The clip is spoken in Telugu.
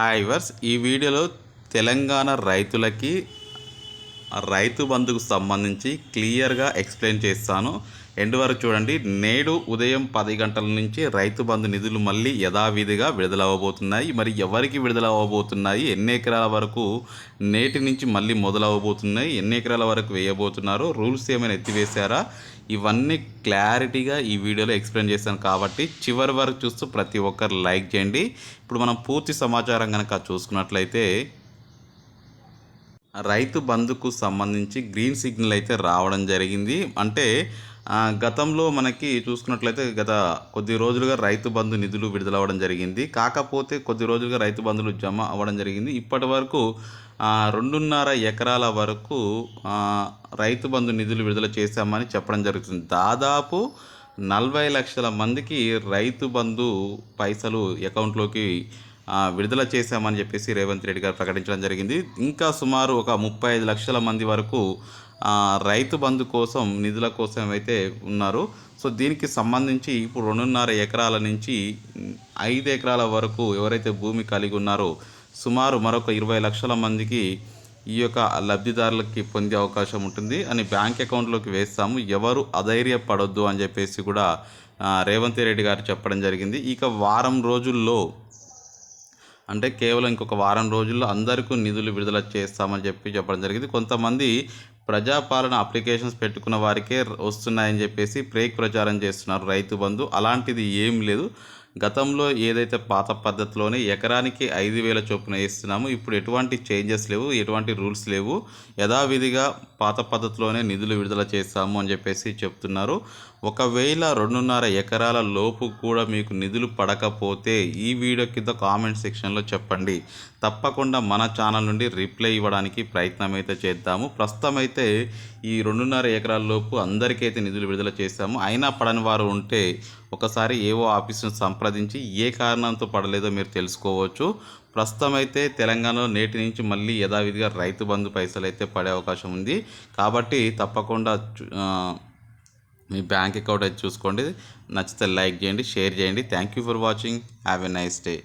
హాయ్ వర్స్ ఈ వీడియోలో తెలంగాణ రైతులకి రైతు బంధుకు సంబంధించి క్లియర్గా ఎక్స్ప్లెయిన్ చేస్తాను. ఎండ్ వరకు చూడండి. నేడు ఉదయం పది గంటల నుంచి రైతు బంధు నిధులు మళ్ళీ యథావిధిగా విడుదలవ్వబోతున్నాయి మరి ఎవరికి విడుదలవ్వబోతున్నాయి ఎన్ని ఎకరాల వరకు నేటి నుంచి మళ్ళీ మొదలవ్వబోతున్నాయి ఎన్ని ఎకరాల వరకు వేయబోతున్నారు? రూల్స్ ఏమైనా ఎత్తివేశారా? ఇవన్నీ క్లారిటీగా ఈ వీడియోలో ఎక్స్ప్లెయిన్ చేశాను కాబట్టి చివరి వరకు చూస్తూ ప్రతి ఒక్కరు లైక్ చేయండి. ఇప్పుడు మనం పూర్తి సమాచారం కనుక చూసుకున్నట్లయితే రైతు బంధుకు సంబంధించి గ్రీన్ సిగ్నల్ అయితే రావడం జరిగింది. అంటే గతంలో మనకి చూసుకున్నట్లయితే గత కొద్ది రోజులుగా రైతు బంధు నిధులు విడుదలవ్వడం జరిగింది. కాకపోతే కొద్ది రోజులుగా రైతు బంధులు జమ అవ్వడం జరిగింది. ఇప్పటి వరకు రెండున్నర ఎకరాల వరకు రైతు బంధు నిధులు విడుదల చేశామని చెప్పడం జరుగుతుంది. దాదాపు నలభై లక్షల మందికి రైతు బంధు పైసలు అకౌంట్లోకి విడుదల చేశామని చెప్పేసి రేవంత్ రెడ్డి గారు ప్రకటించడం జరిగింది. ఇంకా సుమారు ఒక ముప్పై ఐదు లక్షల మంది వరకు రైతు బంధు కోసం నిధుల కోసం అయితే ఉన్నారు. సో దీనికి సంబంధించి ఇప్పుడు రెండున్నర ఎకరాల నుంచి ఐదు ఎకరాల వరకు ఎవరైతే భూమి కలిగి ఉన్నారో సుమారు మరొక ఇరవై లక్షల మందికి ఈ యొక్క లబ్ధిదారులకి పొందే అవకాశం ఉంటుంది. అని బ్యాంక్ అకౌంట్లోకి వేస్తాము. ఎవరు అధైర్యపడొద్దు అని చెప్పేసి కూడా రేవంత్ రెడ్డి గారు చెప్పడం జరిగింది. ఇక వారం రోజుల్లో అంటే కేవలం ఇంకొక వారం రోజుల్లో అందరికీ నిధులు విడుదల చేస్తామని చెప్పి చెప్పడం జరిగింది. కొంతమంది ప్రజాపాలన అప్లికేషన్స్ పెట్టుకున్న వారికే వస్తున్నాయని చెప్పేసి ప్రేక్ ప్రచారం చేస్తున్నారు రైతు బంధు. అలాంటిది ఏం లేదు. గతంలో ఏదైతే పాత పద్ధతిలోనే ఎకరానికి ఐదు వేల చొప్పున వేస్తున్నాము. ఇప్పుడు ఎటువంటి చేంజెస్ లేవు ఎటువంటి రూల్స్ లేవు. యథావిధిగా పాత పద్ధతిలోనే నిధులు విడుదల చేస్తాము అని చెప్పేసి చెప్తున్నారు. ఒకవేళ రెండున్నర ఎకరాల లోపు కూడా మీకు నిధులు పడకపోతే ఈ వీడియో కింద కామెంట్ సెక్షన్లో చెప్పండి. తప్పకుండా మన ఛానల్ నుండి రిప్లై ఇవ్వడానికి ప్రయత్నం అయితే చేద్దాము. ప్రస్తుతం అయితే ఈ రెండున్నర ఎకరాల లోపు అందరికైతే నిధులు విడుదల చేస్తాము అయినా పడని వారు ఉంటే ఒకసారి ఏవో ఆఫీసును సంప్రదించి ఏ కారణంతో పడలేదో మీరు తెలుసుకోవచ్చు. ప్రస్తుతం అయితే తెలంగాణలో నేటి నుంచి మళ్ళీ యథావిధిగా రైతు బంధు పైసలు అయితే పడే అవకాశం ఉంది. కాబట్టి తప్పకుండా మీ బ్యాంక్ అకౌంట్ అయితే చూసుకోండి. నచ్చితే లైక్ చేయండి షేర్ చేయండి. Thank you for watching have a nice day